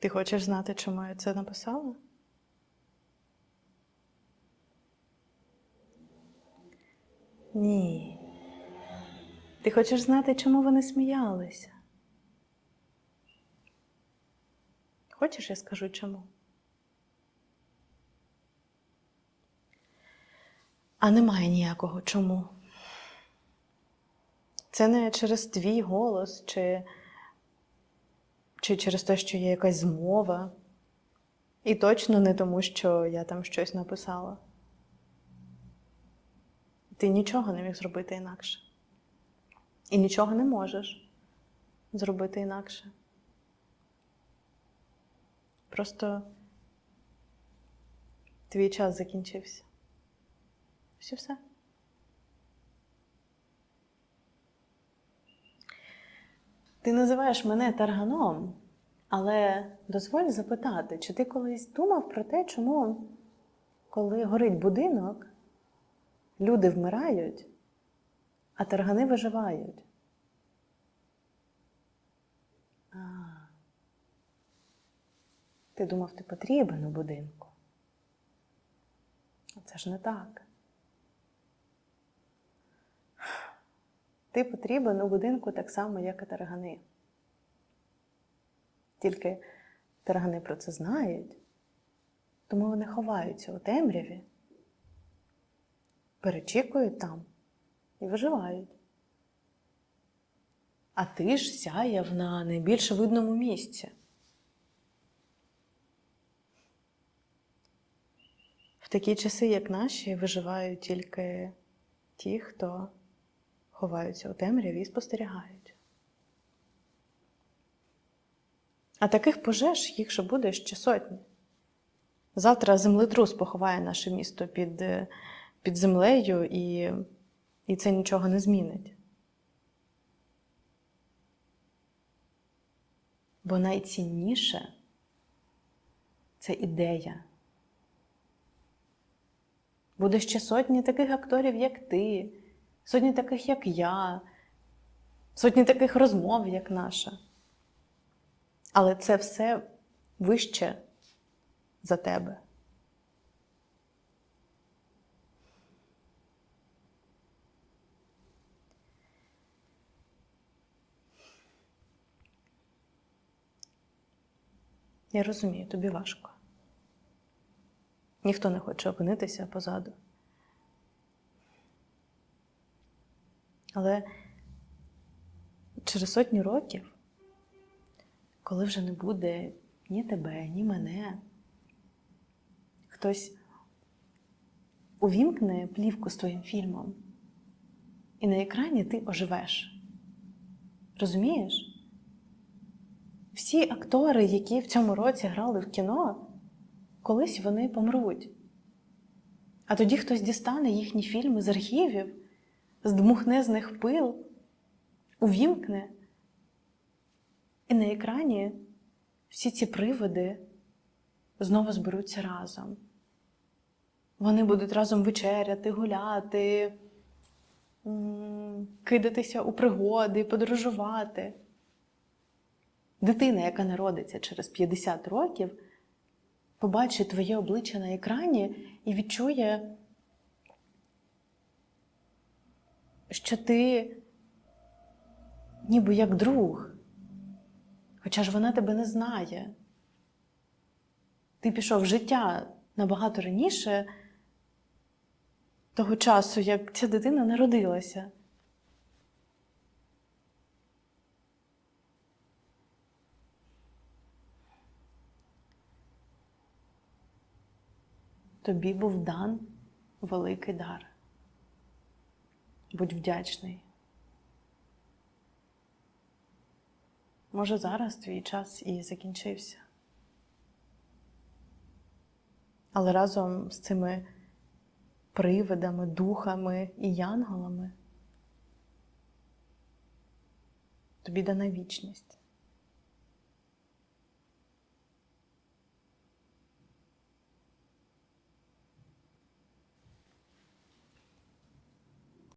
Ти хочеш знати, чому я це написала? Ні. Ти хочеш знати, чому вони сміялися? Хочеш, я скажу чому? А немає ніякого чому. Це не через твій голос, чи, чи через те, що є якась змова. І точно не тому, що я там щось написала. Ти нічого не міг зробити інакше. І нічого не можеш зробити інакше. Просто твій час закінчився. Все все. Ти називаєш мене тарганом, але дозволь запитати, чи ти колись думав про те, чому, коли горить будинок, люди вмирають, а таргани виживають? А, ти думав, ти потрібен у будинку. Це ж не так. Ти потрібен у будинку так само, як і таргани. Тільки таргани про це знають, тому вони ховаються у темряві, перечікують там і виживають. А ти ж сяяв на найбільш видному місці. В такі часи, як наші, виживають тільки ті, хто ховаються у темряві і спостерігають. А таких пожеж їх ще буде ще сотні. Завтра землетрус поховає наше місто під, е, під землею, і, і це нічого не змінить. Бо найцінніше це ідея. Буде ще сотні таких акторів, як ти, сотні таких, як я, сотні таких розмов, як наша. Але це все вище за тебе. Я розумію, тобі важко. Ніхто не хоче опинитися позаду. Але через сотні років, коли вже не буде ні тебе, ні мене, хтось увімкне плівку з твоїм фільмом, і на екрані ти оживеш. Розумієш? Всі актори, які в цьому році грали в кіно, колись вони помруть. А тоді хтось дістане їхні фільми з архівів, здмухне з них пил, увімкне. І на екрані всі ці приводи знову зберуться разом. Вони будуть разом вечеряти, гуляти, кидатися у пригоди, подорожувати. Дитина, яка народиться через 50 років, побачить твоє обличчя на екрані і відчує, що ти ніби як друг, хоча ж вона тебе не знає. Ти пішов в життя набагато раніше того часу, як ця дитина народилася. Тобі був дан великий дар. Будь вдячний. Може, зараз твій час і закінчився. Але разом з цими привидами, духами і янголами тобі дана вічність.